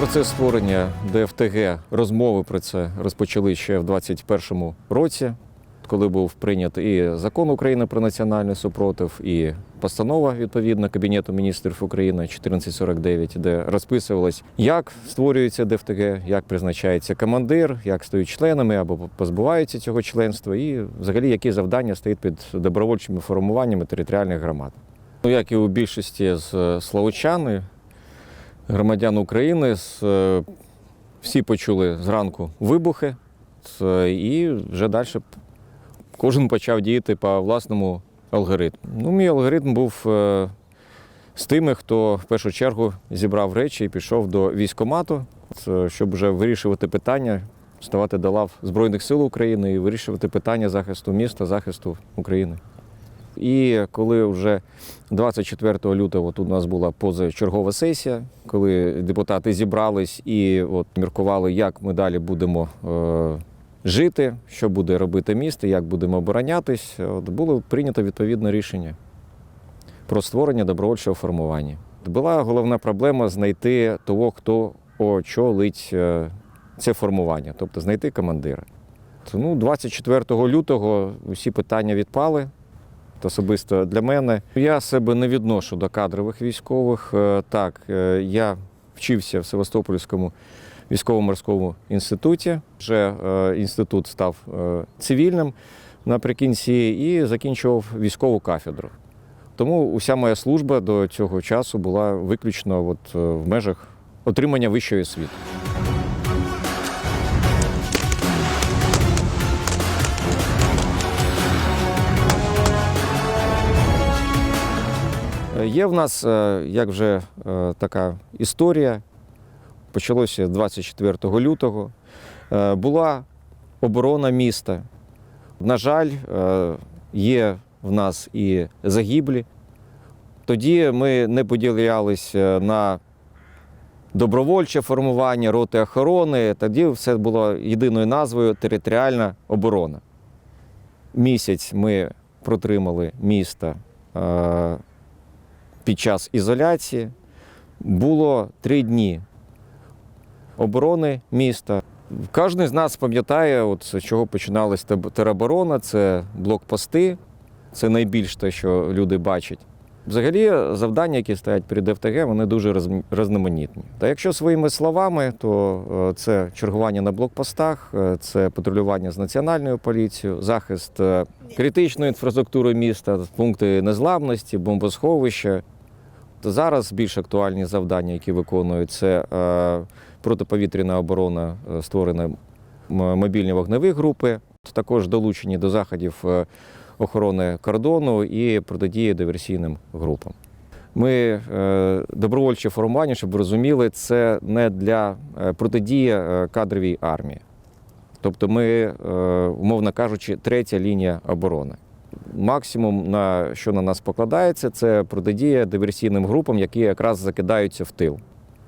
Процес створення ДФТГ, розмови про це розпочали ще в 2021 році, коли був прийнятий і закон України про національний супротив, і постанова відповідна Кабінету міністрів України 1449, де розписувалось, як створюється ДФТГ, як призначається командир, як стають членами або позбуваються цього членства, і взагалі які завдання стоять під добровольчими формуваннями територіальних громад. Ну, як і у більшості з словочани, громадян України е, всі почули зранку вибухи, і вже далі кожен почав діяти по власному алгоритму. Ну, мій алгоритм був е, з тими, хто в першу чергу зібрав речі і пішов до військкомату, з- щоб вже вирішувати питання, ставати до лав Збройних сил України і вирішувати питання захисту міста, захисту України. І коли вже 24 лютого тут у нас була позачергова сесія, коли депутати зібрались і от міркували, як ми далі будемо е, жити, що буде робити місто, як будемо оборонятись, от було прийнято відповідне рішення про створення добровольчого формування. Була головна проблема знайти того, хто очолить е, це формування, тобто знайти командира. Ну, 24 лютого усі питання відпали особисто для мене. Я себе не відношу до кадрових військових. Е, Так, е, я вчився в Севастопольському військово-морському інституті. Вже е, інститут став цивільним наприкінці і закінчував військову кафедру. Тому уся моя служба до цього часу була виключно от, в межах отримання вищої освіти. Є в нас, е, як вже е, така історія, почалося 24 лютого. Е, Була оборона міста. На жаль, е, є в нас і загиблі. Тоді ми не поділялися на добровольче формування, роти охорони. Тоді все було єдиною назвою територіальна оборона. Місяць ми протримали місто е, під час ізоляції. Було три дні оборони міста. Кожен з нас пам'ятає, от з чого починалася тероборона, це блокпости, це найбільш те, що люди бачать. Взагалі, завдання, які стоять перед ФТГ, вони дуже різноманітні. Та якщо своїми словами, то е, це чергування на блокпостах, е, це патрулювання з національною поліцією, захист е, критичної інфраструктури міста, пункти незламності, бомбосховища. Зараз більш актуальні завдання, які виконують, це протиповітряна оборона, створена мобільні вогневі групи, також долучені до заходів е, охорони кордону і протидії диверсійним групам. Ми е, добровольче формування, щоб ви розуміли, це не для е, протидії кадровій армії. Тобто ми, умовно кажучи, третя лінія оборони. Максимум, на що на нас покладається, це протидія диверсійним групам, які якраз закидаються в тил.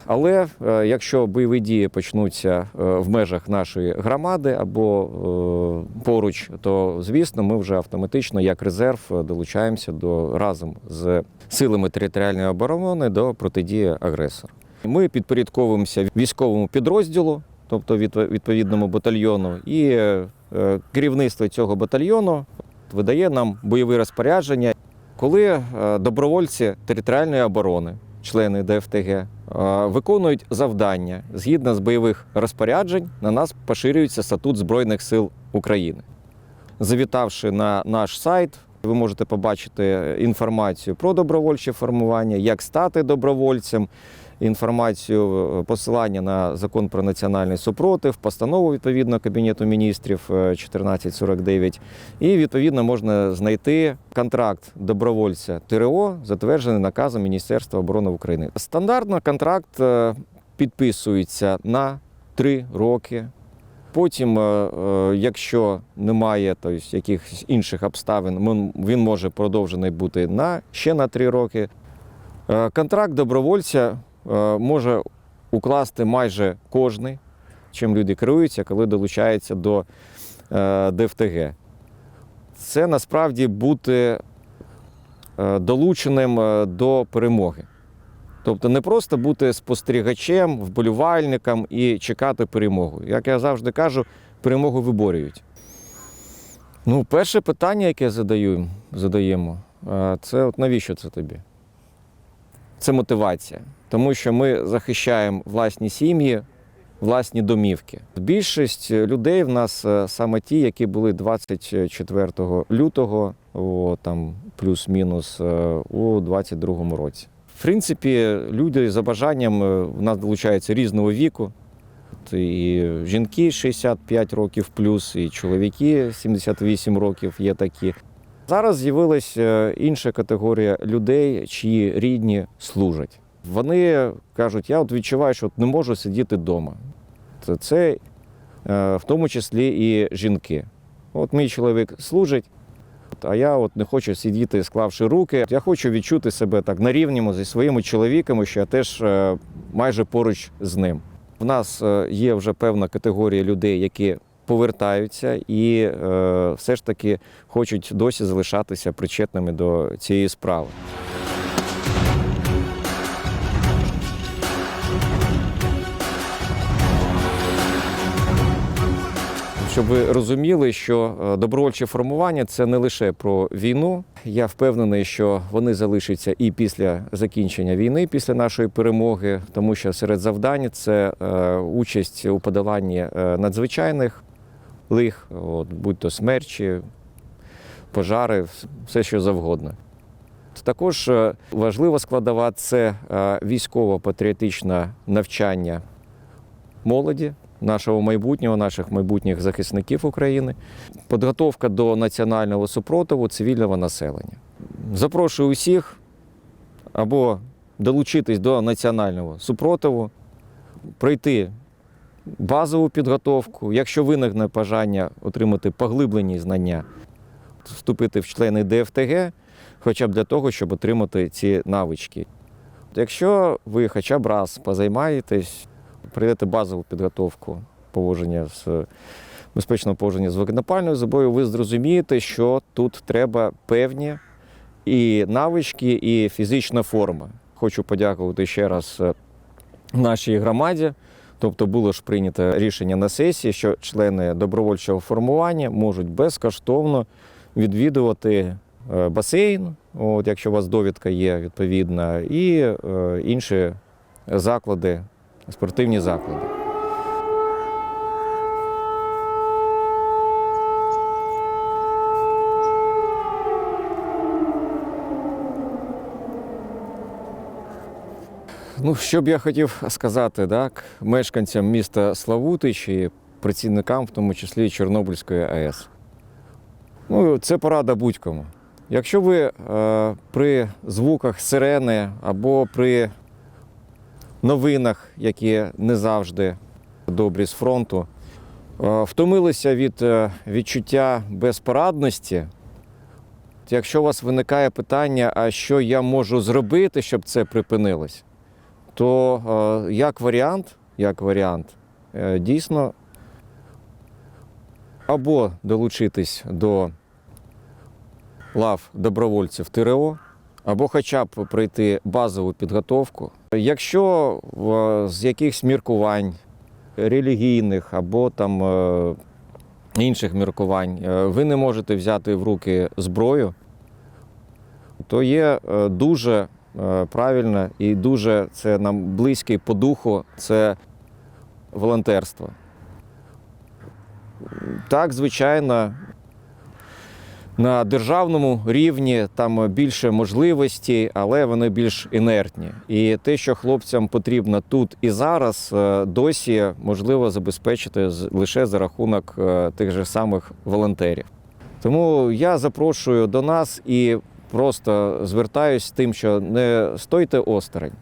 Але е, якщо бойові дії почнуться е, в межах нашої громади або е, поруч, то звісно, ми вже автоматично, як резерв, долучаємося до разом з силами територіальної оборони до протидії агресору. Ми підпорядковуємося військовому підрозділу, тобто відп- відповідному батальйону, і керівництво цього батальйону видає нам бойові розпорядження, коли добровольці територіальної оборони, члени ДФТГ, виконують завдання згідно з бойових розпоряджень, на нас поширюється статут Збройних сил України. Завітавши на наш сайт, ви можете побачити інформацію про добровольче формування, як стати добровольцем, інформацію, е, посилання на закон про національний супротив, постанову відповідно Кабінету міністрів е, 1449. І відповідно можна знайти контракт добровольця ТРО, затверджений наказом Міністерства оборони України. Стандартно контракт е, підписується на три роки. Потім, е, е, якщо немає тобто, якихось інших обставин, він- може продовжений бути на ще на три роки. Е, Контракт добровольця е, може укласти майже кожний, чим люди керуються, коли долучаються до е, ДФТГ. Це насправді бути е, долученим е, до перемоги. Тобто не просто бути спостерігачем, вболівальником і чекати перемогу. Як я завжди кажу, перемогу виборюють. Ну, перше питання, яке задаю, задаємо, це от навіщо це тобі? Це мотивація. Тому що ми захищаємо власні сім'ї, власні домівки. Більшість людей в нас е, саме ті, які були 24 лютого, о, там плюс-мінус е, у 22 році. В принципі, люди за бажанням е, в нас долучаються різного віку. І жінки 65 років плюс, і чоловіки 78 років є такі. Зараз з'явилася інша категорія людей, чиї рідні служать. Вони кажуть, я от відчуваю, що от не можу сидіти вдома. Це, це е, в тому числі і жінки. От мій чоловік служить, а я от не хочу сидіти, склавши руки. Я хочу відчути себе так на рівному зі своїми чоловіками, що я теж е, майже поруч з ним. В нас е, є вже певна категорія людей, які повертаються і е, все ж таки хочуть досі залишатися причетними до цієї справи. Щоб ви розуміли, що е, добровольче формування це не лише про війну. Я впевнений, що вони залишаться і після закінчення війни, після нашої перемоги, тому що серед завдань це е, участь у подоланні е, надзвичайних лих, от, будь то смерчі, пожари, все що завгодно. Також важлива складова це військово-патріотичне навчання молоді, нашого майбутнього, наших майбутніх захисників України, підготовка до національного супротиву цивільного населення. Запрошую усіх або долучитись до національного супротиву, пройти базову підготовку, якщо виникне бажання отримати поглиблені знання, вступити в члени ДФТГ, хоча б для того, щоб отримати ці навички. Якщо ви хоча б раз позаймаєтесь, пройдете базову підготовку поводження з безпечного поводження з вогнепальною зброєю, ви зрозумієте, що тут треба певні і навички, і фізична форма. Хочу подякувати ще раз е, нашій громаді. Тобто було ж прийнято рішення на сесії, що члени добровольчого формування можуть безкоштовно відвідувати е, басейн, от, якщо у вас довідка є відповідна, і е, інші заклади, спортивні заклади. Ну, що б я хотів сказати, так, мешканцям міста Славутич і працівникам, в тому числі Чорнобильської АЕС. Ну, це порада будь-кому. Якщо ви е, при звуках сирени або при новинах, які не завжди добрі з фронту, е, втомилися від е, відчуття безпорадності, якщо у вас виникає питання, а що я можу зробити, щоб це припинилось, то е, як варіант, як варіант, дійсно або долучитись до лав добровольців ТРО, або хоча б пройти базову підготовку. Якщо е, з якихось міркувань релігійних або там е, інших міркувань е, ви не можете взяти в руки зброю, то є дуже правильно і дуже це нам близький по духу це волонтерство. Так, звичайно, на державному рівні там більше можливостей, але вони більш інертні. І те, що хлопцям потрібно тут і зараз, е, досі можливо забезпечити лише за рахунок е, тих же самих волонтерів. Тому я запрошую до нас і просто звертаюсь з тим, що не стойте осторонь.